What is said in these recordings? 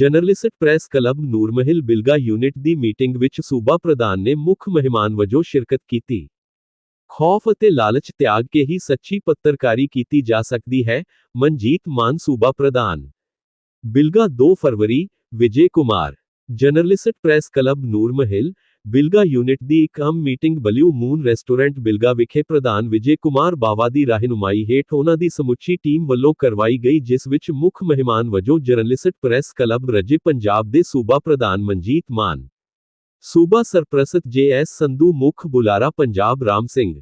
Journalist press club Nurmahal Bilga unit ਦੀ meeting ਵਿੱਚ ਸੂਬਾ ਪ੍ਰਧਾਨ ਨੇ ਮੁੱਖ ਮਹਿਮਾਨ ਵਜੋਂ ਸ਼ਿਰਕਤ ਕੀਤੀ। ਖੌਫ ਅਤੇ ਲਾਲਚ ਤਿਆਗ ਕੇ ਹੀ ਸੱਚੀ ਪੱਤਰਕਾਰੀ ਕੀਤੀ ਜਾ ਸਕਦੀ ਹੈ, ਮਨਜੀਤ ਮਾਨ ਸੂਬਾ ਪ੍ਰਧਾਨ। ਬਿਲਗਾ 2 ਫਰਵਰੀ, Vijay Kumar. Journalist press club Nurmahal Bilga unit ਦੀ ਇੱਕ ਆਮ meeting blue moon restaurant Bilga ਵਿਖੇ ਪ੍ਰਧਾਨ ਵਿਜੇ ਕੁਮਾਰ ਬਾਵਾ ਦੀ ਰਹਿਨੁਮਾਈ ਹੇਠ ਉਹਨਾਂ ਦੀ ਸਮੁੱਚੀ ਟੀਮ ਵੱਲੋਂ ਕਰਵਾਈ ਗਈ, ਜਿਸ ਵਿੱਚ ਮੁੱਖ ਮਹਿਮਾਨ ਵਜੋਂ ਜਰਨਲਿਸਟ ਪ੍ਰੈਸ ਕਲੱਬ ਰਜੇ ਪੰਜਾਬ ਦੇ ਸੂਬਾ ਪ੍ਰਧਾਨ ਮਨਜੀਤ ਮਾਨ, ਸੂਬਾ ਸਰਪ੍ਰਸਤ ਜੇ ਐਸ ਸੰਧੂ, ਮੁੱਖ ਬੁਲਾਰਾ ਪੰਜਾਬ ਰਾਮ ਸਿੰਘ,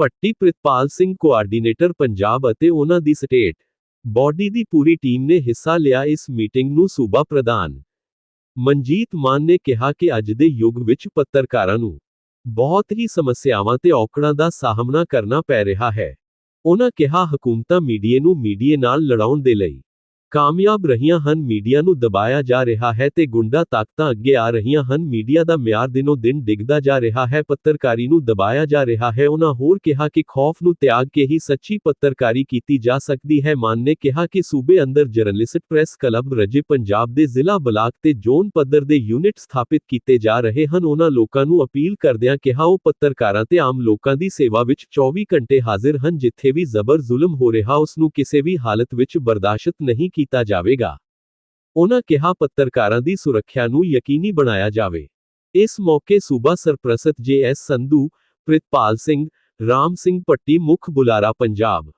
ਭੱਟੀ ਪ੍ਰਿਤਪਾਲ ਸਿੰਘ, ਕੋਆਰਡੀਨੇਟਰ ਪੰਜਾਬ ਅਤੇ ਉਹਨਾਂ ਦੀ ਸਟੇਟ ਬਾਡੀ ਦੀ ਪੂਰੀ ਟੀਮ ਨੇ ਹਿੱਸਾ ਲਿਆ ਇਸ ਮੀਟਿੰਗ ਨੂੰ ਸੂਬਾ ਪ੍ਰਧਾਨ ਮਨਜੀਤ ਮਾਨ ਨੇ ਕਿਹਾ ਕਿ ਅੱਜ ਦੇ ਯੁੱਗ ਵਿੱਚ ਪੱਤਰਕਾਰਾਂ ਨੂੰ ਬਹੁਤ ਹੀ ਸਮੱਸਿਆਵਾਂ ਤੇ ਔਕੜਾਂ ਦਾ ਸਾਹਮਣਾ ਕਰਨਾ ਪੈ ਰਿਹਾ ਹੈ। ਉਹਨਾਂ ਕਿਹਾ, ਹਕੂਮਤਾਂ ਮੀਡੀਏ ਨੂੰ ਮੀਡੀਏ ਨਾਲ ਲੜਾਉਣ ਦੇ ਲਈ ਕਾਮਯਾਬ ਰਹੀਆਂ ਹਨ, ਮੀਡੀਆ ਨੂੰ ਦਬਾਇਆ ਜਾ ਰਿਹਾ ਹੈ ਤੇ ਗੁੰਡਾ ਤਾਕਤਾਂ ਅੱਗੇ ਆ ਰਹੀਆਂ ਹਨ। ਮੀਡੀਆ ਦਾ ਮਿਆਰ ਦਿਨੋ ਦਿਨ ਡਿੱਗਦਾ ਜਾ ਰਿਹਾ ਹੈ, ਪੱਤਰਕਾਰੀ ਨੂੰ ਦਬਾਇਆ ਜਾ ਰਿਹਾ ਹੈ। ਉਹਨਾਂ ਹੋਰ ਕਿਹਾ ਕਿ ਖੌਫ ਨੂੰ ਤਿਆਗ ਕੇ ਹੀ ਸੱਚੀ ਪੱਤਰਕਾਰੀ ਕੀਤੀ ਜਾ ਸਕਦੀ ਹੈ। ਮਾਨ ਨੇ ਕਿਹਾ ਕਿ ਸੂਬੇ ਅੰਦਰ ਜਰਨਲਿਸਟ ਪ੍ਰੈਸ ਕਲੱਬ ਰਜੇ ਪੰਜਾਬ ਦੇ ਜ਼ਿਲ੍ਹਾ ਬਲਾਕ ਤੇ ਜ਼ੋਨ ਪੱਧਰ ਦੇ ਯੂਨਿਟ ਸਥਾਪਿਤ ਕੀਤੇ ਜਾ ਰਹੇ ਹਨ। ਉਹਨਾਂ ਲੋਕਾਂ ਨੂੰ ਅਪੀਲ ਕਰਦਿਆਂ ਕਿਹਾ, ਉਹ ਪੱਤਰਕਾਰਾਂ ਤੇ ਆਮ ਲੋਕਾਂ ਦੀ ਸੇਵਾ ਵਿੱਚ 24 ਘੰਟੇ ਹਾਜ਼ਰ ਹਨ। ਜਿੱਥੇ ਵੀ ਜ਼ਬਰ ਜ਼ੁਲਮ ਹੋ ਰਿਹਾ ਉਸ ਨੂੰ ਕਿਸੇ ਵੀ ਹਾਲਤ ਵਿੱਚ ਬਰਦਾਸ਼ਤ ਨਹੀਂ ਕੀਤਾ ਜਾਵੇਗਾ। ਉਹਨਾਂ ਕਿਹਾ, ਪੱਤਰਕਾਰਾਂ ਦੀ ਸੁਰੱਖਿਆ ਨੂੰ ਯਕੀਨੀ ਬਣਾਇਆ ਜਾਵੇ। ਇਸ ਮੌਕੇ ਸੂਬਾ ਸਰਪ੍ਰਸਤ ਜੇ ਸੰਧੂ, ਪ੍ਰਿਤਪਾਲ ਸਿੰਘ, ਰਾਮ ਸਿੰਘ ਪੱਟੀ ਮੁੱਖ ਬੁਲਾਰਾ ਪੰਜਾਬ।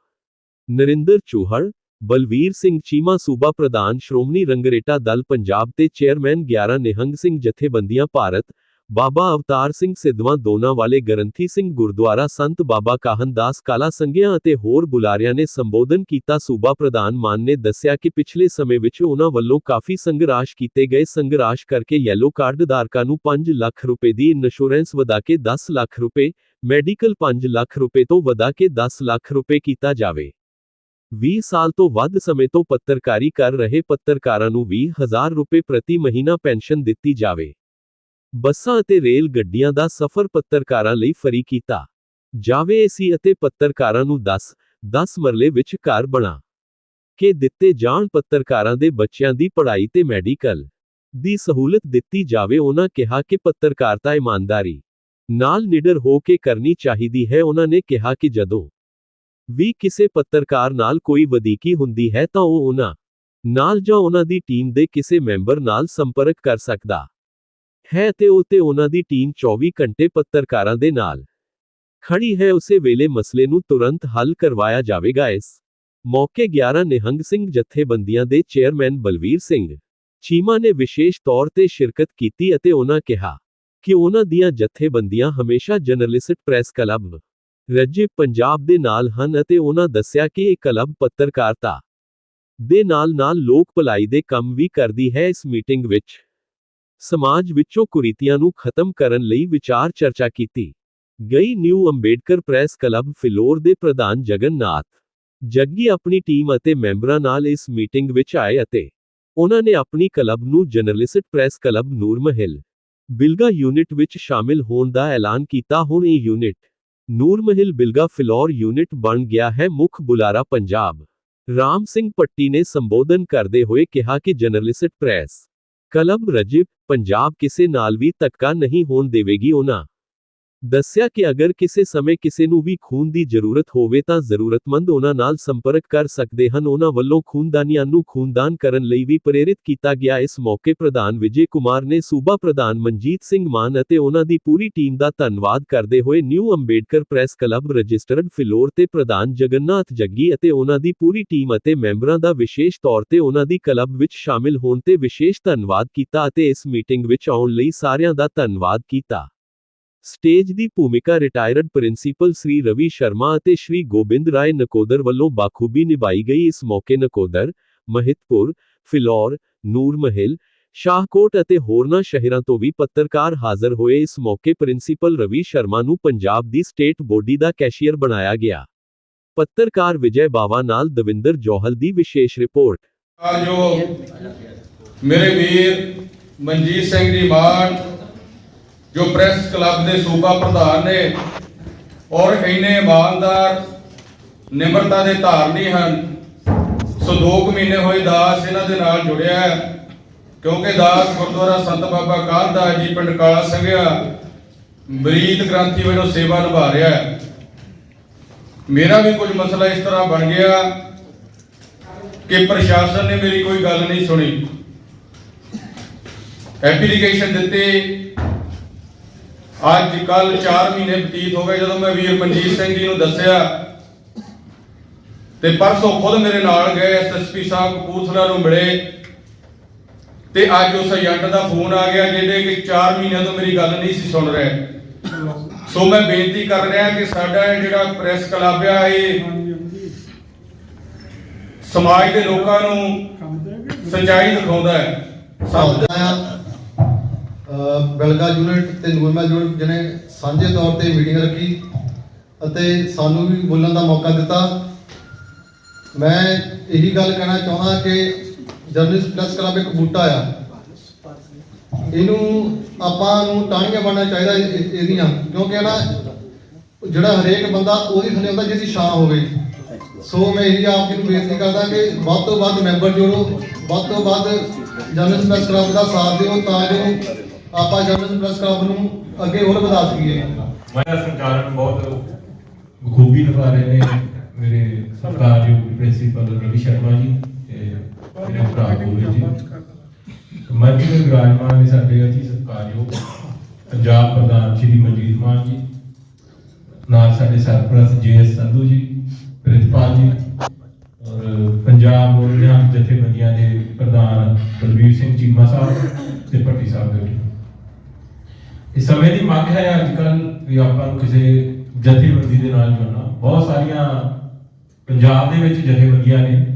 ਨਰਿੰਦਰ ਚੂਹੜ, ਬਲਵੀਰ ਸਿੰਘ ਚੀਮਾ, ਸੂਬਾ ਪ੍ਰਧਾਨ ਸ਼੍ਰੋਮਣੀ ਰੰਗਰੇਟਾ ਦਲ ਪੰਜਾਬ ਤੇ ਚੇਅਰਮੈਨ 11 ਨਿਹੰਗ ਸਿੰਘ ਜਥੇਬੰਦੀਆਂ, ਭਾਰਤ ਬਾਬਾ ਅਵਤਾਰ ਸਿੰਘ ਸਿੱਧਵਾਂ ਦੋਨਾ ਵਾਲੇ ਗਰੰਥੀ ਸਿੰਘ ਗੁਰਦੁਆਰਾ ਸੰਤ ਬਾਬਾ ਕਾਹਨਦਾਸ ਕਾਲਾ ਸੰਘਿਆ ਅਤੇ ਹੋਰ ਬੁਲਾਰਿਆਂ ਨੇ ਸੰਬੋਧਨ ਕੀਤਾ। ਸੂਬਾ ਪ੍ਰਧਾਨ ਮਾਨ ਨੇ ਦੱਸਿਆ ਕਿ ਪਿਛਲੇ ਸਮੇਂ ਵਿੱਚ ਉਹਨਾਂ ਵੱਲੋਂ ਕਾਫੀ ਸੰਘਰਾਸ਼ ਕੀਤੇ ਗਏ। ਸੰਘਰਾਸ਼ ਕਰਕੇ ਯੈਲੋ ਕਾਰਡ ਧਾਰਕਾਂ ਨੂੰ 5 ਲੱਖ ਰੁਪਏ ਦੀ ਇੰਸ਼ੋਰੈਂਸ ਵਧਾ ਕੇ 10 ਲੱਖ ਰੁਪਏ ਮੈਡੀਕਲ 5 ਲੱਖ ਰੁਪਏ ਤੋਂ ਵਧਾ ਕੇ 10 ਲੱਖ ਰੁਪਏ ਕੀਤਾ ਜਾਵੇ। 20 ਸਾਲ ਤੋਂ ਵੱਧ ਸਮੇਂ ਤੋਂ ਪੱਤਰਕਾਰੀ ਕਰ ਰਹੇ ਪੱਤਰਕਾਰਾਂ ਨੂੰ 20000 ਰੁਪਏ ਪ੍ਰਤੀ ਮਹੀਨਾ ਪੈਨਸ਼ਨ ਦਿੱਤੀ ਜਾਵੇ। ਬੱਸਾਂ ਅਤੇ ਰੇਲ ਗੱਡੀਆਂ ਦਾ ਸਫ਼ਰ ਪੱਤਰਕਾਰਾਂ ਲਈ ਫਰੀ ਕੀਤਾ। ਜਾਵੇ ਏਸੀ ਅਤੇ ਪੱਤਰਕਾਰਾਂ ਨੂੰ 10 10 ਮਰਲੇ ਵਿੱਚ ਘਰ ਬਣਾ। ਕੇ ਦਿੱਤੇ ਜਾਣ ਪੱਤਰਕਾਰਾਂ ਦੇ ਬੱਚਿਆਂ ਦੀ ਪੜ੍ਹਾਈ ਤੇ ਮੈਡੀਕਲ ਦੀ ਸਹੂਲਤ ਦਿੱਤੀ ਜਾਵੇ ਉਹਨਾਂ ਕਿਹਾ ਕਿ ਪੱਤਰਕਾਰਤਾ ਇਮਾਨਦਾਰੀ ਨਾਲ ਨਿਡਰ ਹੋ ਕੇ ਕਰਨੀ ਚਾਹੀਦੀ ਹੈ। ਉਹਨਾਂ ਨੇ ਕਿਹਾ ਕਿ ਜਦੋਂ ਵੀ ਕਿਸੇ ਪੱਤਰਕਾਰ ਨਾਲ ਕੋਈ ਵਧੀਕੀ ਹੁੰਦੀ ਹੈ ਤਾਂ ਉਹ ਉਹਨਾਂ ਨਾਲ ਜਾਂ ਉਹਨਾਂ ਦੀ ਟੀਮ ਦੇ ਕਿਸੇ ਮੈਂਬਰ ਨਾਲ ਸੰਪਰਕ ਕਰ ਸਕਦਾ। ਹੈ ਤੇ ਉਹ ਤੇ ਉਹਨਾਂ ਦੀ ਟੀਮ 24 ਘੰਟੇ ਪੱਤਰਕਾਰਾਂ ਦੇ ਨਾਲ ਖੜੀ ਹੈ। ਉਸੇ ਵੇਲੇ ਮਸਲੇ ਨੂੰ ਤੁਰੰਤ ਹੱਲ ਕਰਵਾਇਆ ਜਾਵੇਗਾ। ਇਸ ਮੌਕੇ 11 ਨਿਹੰਗ ਸਿੰਘ ਜਥੇਬੰਦੀਆਂ ਦੇ ਚੇਅਰਮੈਨ ਬਲਵੀਰ ਸਿੰਘ ਚੀਮਾ ਨੇ ਵਿਸ਼ੇਸ਼ ਤੌਰ ਤੇ ਸ਼ਿਰਕਤ ਕੀਤੀ ਅਤੇ ਉਹਨਾਂ ਕਿਹਾ ਕਿ ਉਹਨਾਂ ਦੀਆਂ ਜਥੇਬੰਦੀਆਂ ਹਮੇਸ਼ਾ ਜਰਨਲਿਸਟ ਪ੍ਰੈਸ ਕਲੱਬ ਰੱਜੇ ਪੰਜਾਬ ਦੇ ਨਾਲ ਹਨ ਅਤੇ ਉਹਨਾਂ ਦੱਸਿਆ ਕਿ ਇਹ ਕਲੱਬ ਪੱਤਰਕਾਰਤਾ ਦੇ ਨਾਲ-ਨਾਲ ਲੋਕ ਭਲਾਈ ਦੇ ਕੰਮ ਵੀ ਕਰਦੀ ਹੈ। ਇਸ ਮੀਟਿੰਗ ਵਿੱਚ ਸਮਾਜ ਵਿੱਚੋਂ ਕੁਰੀਤੀਆਂ ਨੂੰ ਖਤਮ ਕਰਨ ਲਈ ਵਿਚਾਰ ਚਰਚਾ ਕੀਤੀ। ਗਈ new Ambedkar press club Phillaur ਦੇ ਪ੍ਰਧਾਨ ਜਗਨਨਾਥ। ਜੱਗੀ ਆਪਣੀ ਟੀਮ ਅਤੇ ਮੈਂਬਰਾਂ ਨਾਲ ਇਸ ਮੀਟਿੰਗ ਵਿੱਚ ਆਏ ਅਤੇ ਉਹਨਾਂ ਨੇ ਆਪਣੀ ਕਲੱਬ ਨੂੰ journalist press club Nurmahal Bilga unit ਵਿੱਚ ਸ਼ਾਮਿਲ ਹੋਣ ਦਾ ਐਲਾਨ ਕੀਤਾ। ਹੁਣ ਇਹ ਯੂਨਿਟ ਨੂਰਮਹਿਲ ਬਿਲਗਾ ਫਿਲੌਰ ਯੂਨਿਟ ਬਣ ਗਿਆ ਹੈ। ਮੁੱਖ ਬੁਲਾਰਾ ਪੰਜਾਬ। ਰਾਮ ਸਿੰਘ ਪੱਟੀ ਨੇ ਸੰਬੋਧਨ ਕਰਦੇ ਹੋਏ ਕਿਹਾ ਕਿ ਜਰਨਲਿਸਟ ਪ੍ਰੈਸ ਕਲਬ ਰਜਿਬ ਪੰਜਾਬ ਕਿਸੇ ਨਾਲ ਵੀ ਧੱਕਾ ਨਹੀਂ ਹੋਣ ਦੇਵੇਗੀ ਉਹਨਾਂ। ਦੱਸਿਆ ਕਿ ਅਗਰ ਕਿਸੇ ਸਮੇਂ ਕਿਸੇ ਨੂੰ ਵੀ ਖੂਨ ਦੀ ਜ਼ਰੂਰਤ ਹੋਵੇ ਤਾਂ ਜ਼ਰੂਰਤਮੰਦ ਉਹਨਾਂ ਨਾਲ ਸੰਪਰਕ ਕਰ ਸਕਦੇ ਹਨ। ਉਹਨਾਂ ਵੱਲੋਂ ਖੂਨਦਾਨੀਆਂ ਨੂੰ ਖੂਨਦਾਨ ਕਰਨ ਲਈ ਵੀ ਪ੍ਰੇਰਿਤ ਕੀਤਾ ਗਿਆ। ਇਸ ਮੌਕੇ ਪ੍ਰਧਾਨ ਵਿਜੇ ਕੁਮਾਰ ਨੇ ਸੂਬਾ ਪ੍ਰਧਾਨ ਮਨਜੀਤ ਸਿੰਘ ਮਾਨ ਅਤੇ ਉਹਨਾਂ ਦੀ ਪੂਰੀ ਟੀਮ ਦਾ ਧੰਨਵਾਦ ਕਰਦੇ ਹੋਏ new Ambedkar press club registered Phillaur ਤੇ ਪ੍ਰਧਾਨ ਜਗਨਨਾਥ ਜੱਗੀ ਅਤੇ ਉਹਨਾਂ ਦੀ ਪੂਰੀ ਟੀਮ ਅਤੇ ਮੈਂਬਰਾਂ ਦਾ ਵਿਸ਼ੇਸ਼ ਤੌਰ ਤੇ ਉਹਨਾਂ ਦੀ ਕਲੱਬ ਵਿੱਚ ਸ਼ਾਮਿਲ ਹੋਣ ਤੇ ਵਿਸ਼ੇਸ਼ ਧੰਨਵਾਦ ਕੀਤਾ ਅਤੇ ਇਸ ਮੀਟਿੰਗ ਵਿੱਚ ਆਉਣ ਲਈ ਸਾਰਿਆਂ ਦਾ ਧੰਨਵਾਦ ਕੀਤਾ। ਸਟੇਜ ਦੀ ਭੂਮਿਕਾ ਰਿਟਾਇਰਡ ਪ੍ਰਿੰਸੀਪਲ ਸ੍ਰੀ ਰਵੀ ਸ਼ਰਮਾ ਅਤੇ ਸ੍ਰੀ ਗੋਬਿੰਦ ਰਾਏ ਨਕੋਦਰ ਵੱਲੋਂ ਬਾਖੂਬੀ ਨਿਭਾਈ ਗਈ ਇਸ ਮੌਕੇ ਨਕੋਦਰ, ਮਹਿਤਪੁਰ, ਫਿਲੌਰ, ਨੂਰਮਹਿਲ, ਸ਼ਾਹਕੋਟ ਅਤੇ ਹੋਰਨਾਂ ਸ਼ਹਿਰਾਂ ਤੋਂ ਵੀ ਪੱਤਰਕਾਰ ਹਾਜ਼ਰ ਹੋਏ ਇਸ ਮੌਕੇ ਪ੍ਰਿੰਸੀਪਲ ਰਵੀ ਸ਼ਰਮਾ ਨੂੰ ਪੰਜਾਬ ਦੀ ਸਟੇਟ ਬੋਡੀ ਦਾ ਕੈਸ਼ੀਅਰ ਬਣਾਇਆ ਗਿਆ। ਪੱਤਰਕਾਰ ਵਿਜੈ ਬਾਵਾ ਨਾਲ ਦਵਿੰਦਰ ਜੋਹਲ ਦੀ ਵਿਸ਼ੇਸ਼ ਰਿਪੋਰਟ। ਜੋ ਮੇਰੇ ਵੀਰ ਮਨਜੀਤ ਸਿੰਘ ਜੀ ਮਾਨ ਜੋ ਪ੍ਰੈਸ ਕਲੱਬ ਦੇ ਸੂਬਾ ਪ੍ਰਧਾਨ ਨੇ ਔਰ ਇੰਨੇ ਇਮਾਨਦਾਰ, ਨਿਮਰਤਾ ਦੇ ਧਾਰਨੀ ਹਨ, ਸੋ ਦੋ ਕੁ ਮਹੀਨੇ ਹੋਏ ਦਾਸ ਇਹਨਾਂ ਦੇ ਨਾਲ ਜੁੜਿਆ ਹੈ। ਕਿਉਂਕਿ ਦਾਸ ਗੁਰਦੁਆਰਾ ਸੰਤ ਬਾਬਾ ਕਾਹਨਦਾਸ ਜੀ, ਪਿੰਡ ਕਾਲਾ ਸੰਘਿਆ, ਮਰੀਦ ਗ੍ਰੰਥੀ ਵਜੋਂ ਸੇਵਾ ਨਿਭਾ ਰਿਹਾ ਹੈ ਮੇਰਾ ਵੀ ਕੁਝ ਮਸਲਾ ਇਸ ਤਰ੍ਹਾਂ ਬਣ ਗਿਆ ਕਿ ਪ੍ਰਸ਼ਾਸਨ ਨੇ ਮੇਰੀ ਕੋਈ ਗੱਲ ਨਹੀਂ ਸੁਣੀ ਐਪਲੀਕੇਸ਼ਨ ਦਿੱਤੀ ਅੱਜ ਕੱਲ 4 ਮਹੀਨੇ ਬਤੀਤ ਹੋ ਗਏ ਜਦੋਂ ਮੈਂ ਵੀਰ ਮਨਜੀਤ ਸਿੰਘ ਜੀ ਨੂੰ ਦੱਸਿਆ। ਤੇ ਪਰਸੋਂ ਖੁਦ ਮੇਰੇ ਨਾਲ ਗਏ ਐਸਐਸਪੀ ਸਾਹਿਬ ਕਪੂਰਥਲਾ ਨੂੰ ਮਿਲੇ। ਤੇ ਅੱਜ ਉਸ ਏਜੰਟ ਦਾ ਫੋਨ ਆ ਗਿਆ ਜਿਹਦੇ ਕਿ 4 ਮਹੀਨਿਆਂ ਤੋਂ ਮੇਰੀ ਗੱਲ ਨਹੀਂ ਸੀ ਸੁਣ ਰਿਹਾ। ਸੋ ਮੈਂ ਬੇਨਤੀ ਕਰ ਰਿਹਾ ਕਿ ਸਾਡਾ ਇਹ ਜਿਹੜਾ ਪ੍ਰੈਸ ਕਲੱਬ ਆ ਇਹ ਸਮਾਜ ਦੇ ਲੋਕਾਂ ਨੂੰ ਸੱਚਾਈ ਦਿਖਾਉਂਦਾ ਹੈ। ਸਭ ਅਹ ਬਲਗਾ ਯੂਨਿਟ ਤੇ ਨੂਰਮਾ ਯੂਨਿਟ ਜਿਹਨੇ ਸਾਂਝੇ ਤੌਰ ਤੇ ਮੀਟਿੰਗ ਰੱਖੀ ਅਤੇ ਸਾਨੂੰ ਵੀ ਬੋਲਣ ਦਾ ਮੌਕਾ ਦਿੱਤਾ। ਮੈਂ ਇਹੀ ਗੱਲ ਕਹਿਣਾ ਚਾਹੁੰਦਾ ਕਿ ਜਰਨਲਿਸਟ ਪਲੱਸ ਕਲੱਬ ਇੱਕ ਬੂਟਾ ਆ। ਇਹਨੂੰ ਆਪਾਂ ਨੂੰ ਟਾਹਣੀਆਂ ਬਣਨਾ ਚਾਹੀਦਾ ਇਹਦੀਆਂ, ਕਿਉਂਕਿ ਨਾ, ਜਿਹੜਾ ਹਰੇਕ ਬੰਦਾ ਉਹਦੀ ਥੱਲੇ ਹੁੰਦਾ ਜਿਹਦੀ ਛਾਂ ਹੋਵੇ। ਸੋ ਮੈਂ ਇਹੀ ਆਪ ਜੀ ਨੂੰ ਬੇਨਤੀ ਕਰਦਾ ਕਿ ਵੱਧ ਤੋਂ ਵੱਧ ਮੈਂਬਰ ਜੋੜੋ, ਵੱਧ ਤੋਂ ਵੱਧ ਜਰਨਲਿਸਟ ਪ੍ਰੈਸ ਕਲੱਬ ਦਾ ਸਾਥ ਦਿਓ ਤਾਂ ਜੋ ਆਪਾਂ ਜਰਨਲਿਸਟ ਪ੍ਰੈਸ ਕਲੱਬ ਨੂੰ ਅੱਗੇ ਹੋਰ ਵਧਾ ਸਕੀਏ। ਮਾਇਆ ਸੰਚਾਲਨ ਬਹੁਤ ਬਖੂਬੀ ਨਿਭਾ ਰਹੇ ਨੇ। ਮੇਰੇ ਸਤਿਕਾਰਯੋਗ ਪ੍ਰਿੰਸੀਪਲ ਰਵੀ ਸ਼ਰਮਾ ਜੀ ਤੇ ਮੇਰੇ ਭਰਾ ਗੋਰੇ ਜੀ। ਮੰਚ ਦੇ ਵਿਰਾਜਮਾਨ ਨੇ ਸਾਡੇ ਅਤੀ ਸਤਿਕਾਰਯੋਗ ਪੰਜਾਬ ਪ੍ਰਧਾਨ ਸ਼੍ਰੀ ਮਨਜੀਤ ਮਾਨ ਜੀ, ਨਾਲ ਸਾਡੇ ਸਰਪ੍ਰਸਤ ਜੀਐਸ ਸੰਧੂ ਜੀ, ਪ੍ਰਿਤਪਾਲ ਜੀ ਔਰ ਪੰਜਾਬ ਮੋਰਚਾ ਜਥੇਬੰਦੀਆਂ ਦੇ ਪ੍ਰਧਾਨ ਬਲਬੀਰ ਸਿੰਘ ਚੀਮਾ ਸਾਹਿਬ ਤੇ ਭੱਟੀ ਸਾਹਿਬ ਬੈਠੇ। ਇਸ ਸਮੇਂ ਦੀ ਮੰਗ ਹੈ ਅੱਜ ਕੱਲ ਵੀ ਆਪਾਂ ਨੂੰ ਕਿਸੇ ਜਥੇਬੰਦੀ ਦੇ ਨਾਲ ਜੁੜਨਾ। ਬਹੁਤ ਸਾਰੀਆਂ ਪੰਜਾਬ ਦੇ ਵਿੱਚ ਜਥੇਬੰਦੀਆਂ ਨੇ।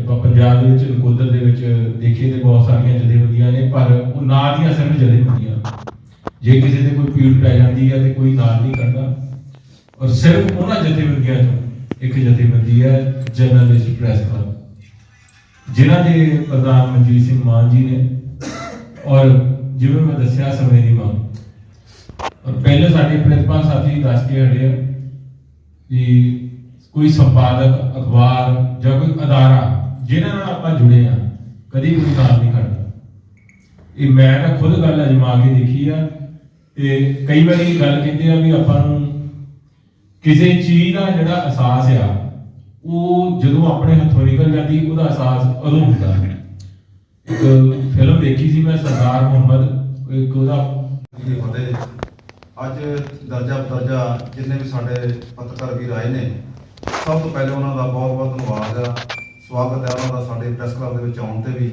ਆਪਾਂ ਪੰਜਾਬ ਦੇ ਵਿੱਚ ਨਕੋਦਰ ਦੇ ਵਿੱਚ ਦੇਖੀਏ ਤੇ ਬਹੁਤ ਸਾਰੀਆਂ ਜਥੇਬੰਦੀਆਂ ਨੇ, ਪਰ ਉਹ ਨਾਂ ਦੀਆਂ ਸਿਰਫ ਜਥੇਬੰਦੀਆਂ। ਜੇ ਕਿਸੇ ਦੇ ਕੋਈ ਪੀੜ ਪੈ ਜਾਂਦੀ ਹੈ ਤੇ ਕੋਈ ਨਾਲ ਨਹੀਂ ਕਰਦਾ। ਔਰ ਸਿਰਫ ਉਹਨਾਂ ਜਥੇਬੰਦੀਆਂ ਚੋਂ ਇੱਕ ਜਥੇਬੰਦੀ ਹੈ, ਜਰਨਲਿਸਟ ਪ੍ਰੈਸ ਕਲੱਬ। ਜਿਨ੍ਹਾਂ ਦੇ ਪ੍ਰਧਾਨ ਮਨਜੀਤ ਸਿੰਘ ਮਾਨ ਜੀ ਨੇ। ਔਰ ਜਿਵੇਂ ਮੈਂ ਦੱਸਿਆ ਸਮੇਂ ਦੀ ਮੰਗ ਔਰ ਪਹਿਲੇ ਸਾਡੇ ਪ੍ਰਿੰਸੀਪਲ ਸਾਥੀ ਦੱਸ ਕੇ ਹਟੇ ਆ ਕਿ ਕੋਈ ਸੰਪਾਦਕ, ਅਖਬਾਰ ਜਾਂ ਕੋਈ ਅਦਾਰਾ ਜਿਨ੍ਹਾਂ ਨਾਲ ਆਪਾਂ ਜੁੜੇ ਆ, ਕਦੀ ਕੋਈ ਨਾਲ ਨਹੀਂ ਕਰਦਾ। ਇਹ ਮੈਂ ਤਾਂ ਖੁਦ ਗੱਲ ਅਜਮਾ ਕੇ ਦੇਖੀ ਆ ਤੇ ਕਈ ਵਾਰੀ ਗੱਲ ਕਹਿੰਦੇ ਆ ਵੀ ਆਪਾਂ ਨੂੰ ਕਿਸੇ ਚੀਜ਼ ਦਾ ਜਿਹੜਾ ਅਹਿਸਾਸ ਆ, ਉਹ ਜਦੋਂ ਆਪਣੇ ਹੱਥੋਂ ਨਿਕਲ ਜਾਂਦੀ, ਉਹਦਾ ਅਹਿਸਾਸ ਉਦੋਂ ਹੁੰਦਾ। ਇੱਕ ਫਿਲਮ ਦੇਖੀ ਸੀ ਮੈਂ, ਸਰਦਾਰ ਮੁਹੰਮਦ, ਇੱਕ ਉਹਦਾ ਦੀ ਫਤਿਹ ਅੱਜ ਦਰਜਾ ਬਦਰਜਾ ਜਿੰਨੇ ਵੀ ਸਾਡੇ ਪੱਤਰਕਾਰ ਵੀਰ ਆਏ ਨੇ, ਸਭ ਤੋਂ ਪਹਿਲੇ ਉਹਨਾਂ ਦਾ ਬਹੁਤ ਬਹੁਤ ਧੰਨਵਾਦ ਆ। ਸਵਾਗਤ ਹੈ ਉਹਨਾਂ ਦਾ ਸਾਡੇ ਪ੍ਰੈਸ ਕਲੱਬ ਦੇ ਵਿੱਚ ਆਉਣ ਤੇ ਵੀ।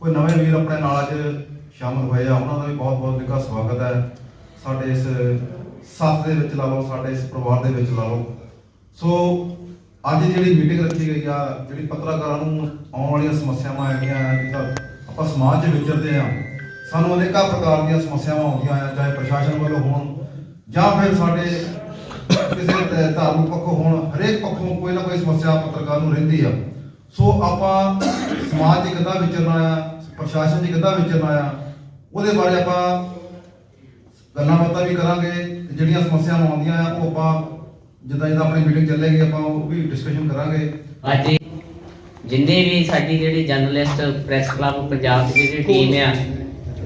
ਕੋਈ ਨਵੇਂ ਵੀਰ ਆਪਣੇ ਨਾਲ ਅੱਜ ਸ਼ਾਮਲ ਹੋਏ ਆ, ਉਹਨਾਂ ਦਾ ਵੀ ਬਹੁਤ ਬਹੁਤ ਨਿੱਘਾ ਸਵਾਗਤ ਹੈ ਸਾਡੇ ਇਸ ਸਾਥ ਦੇ ਵਿੱਚ ਲਾ ਲਓ, ਸਾਡੇ ਇਸ ਪਰਿਵਾਰ ਦੇ ਵਿੱਚ ਲਾ ਲਓ। ਸੋ ਅੱਜ ਜਿਹੜੀ ਮੀਟਿੰਗ ਰੱਖੀ ਗਈ ਆ, ਜਿਹੜੀ ਪੱਤਰਕਾਰਾਂ ਨੂੰ ਆਉਣ ਵਾਲੀਆਂ ਸਮੱਸਿਆਵਾਂ ਹੈਗੀਆਂ ਜਿੱਦਾਂ ਆਪਾਂ ਸਮਾਜ 'ਚ ਵਿਚਰਦੇ ਆ, ਸਾਨੂੰ ਅਨੇਕਾਂ ਪ੍ਰਕਾਰ ਦੀਆਂ ਸਮੱਸਿਆਵਾਂ ਆਉਂਦੀਆਂ ਆ, ਚਾਹੇ ਪ੍ਰਸ਼ਾਸਨ ਵੱਲੋਂ ਹੋਣ ਜਾਂ ਫਿਰ ਸਾਡੇ ਕਿਸੇ ਧਾਰਮਿਕ ਪੱਖੋਂ ਹੋਣ, ਹਰੇਕ ਪੱਖੋਂ ਕੋਈ ਨਾ ਕੋਈ ਸਮੱਸਿਆ ਪੱਤਰਕਾਰ ਨੂੰ ਰਹਿੰਦੀ ਆ। ਸੋ ਆਪਾਂ ਸਮਾਜ 'ਚ ਕਿੱਦਾਂ ਵਿਚਰਨਾ ਆ ਪ੍ਰਸ਼ਾਸਨ 'ਚ ਕਿੱਦਾਂ ਵਿਚਰਨਾ ਆ ਉਹਦੇ ਬਾਰੇ ਆਪਾਂ ਗੱਲਾਂ ਬਾਤਾਂ ਵੀ ਕਰਾਂਗੇ ਜਿਹੜੀਆਂ ਸਮੱਸਿਆਵਾਂ ਆਉਂਦੀਆਂ ਆ, ਉਹ ਆਪਾਂ ਜਿੱਦਾਂ ਜਿੱਦਾਂ ਆਪਣੀ ਮੀਟਿੰਗ ਚੱਲੇਗੀ, ਆਪਾਂ ਉਹ ਵੀ ਡਿਸਕਸ਼ਨ ਕਰਾਂਗੇ। ਅੱਜ ਜਿੰਨੇ ਵੀ ਸਾਡੀ ਜਿਹੜੀ ਜਰਨਲਿਸਟ ਪ੍ਰੈਸ ਕਲੱਬ ਪੰਜਾਬ ਦੀ ਜਿਹੜੀ ਟੀਮ ਆ,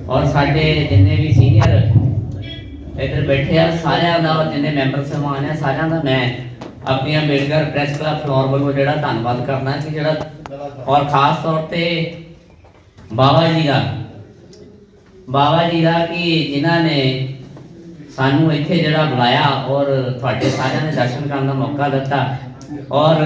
ਔਰ ਸਾਡੇ ਜਿੰਨੇ ਵੀ ਸੀਨੀਅਰ ਇੱਧਰ ਬੈਠੇ ਆ, ਸਾਰਿਆਂ ਦਾ ਔਰ ਜਿੰਨੇ ਮੈਂਬਰ ਸਮਾਨ ਆ, ਸਾਰਿਆਂ ਦਾ ਮੈਂ ਆਪਣੀ ਅੰਬੇਡਕਰ ਪ੍ਰੈਸ ਕਲੱਬ ਫਲੋਰ ਵੱਲੋਂ ਜਿਹੜਾ ਧੰਨਵਾਦ ਕਰਦਾ ਕਿ ਜਿਹੜਾ ਔਰ ਖਾਸ ਤੌਰ ਤੇ ਬਾਬਾ ਜੀ ਦਾ ਬਾਬਾ ਜੀ ਦਾ ਕਿ ਜਿਨ੍ਹਾਂ ਨੇ ਸਾਨੂੰ ਇੱਥੇ ਜਿਹੜਾ ਬੁਲਾਇਆ ਔਰ ਤੁਹਾਡੇ ਸਾਰਿਆਂ ਨੇ ਦਰਸ਼ਨ ਕਰਨ ਦਾ ਮੌਕਾ ਦਿੱਤਾ। ਔਰ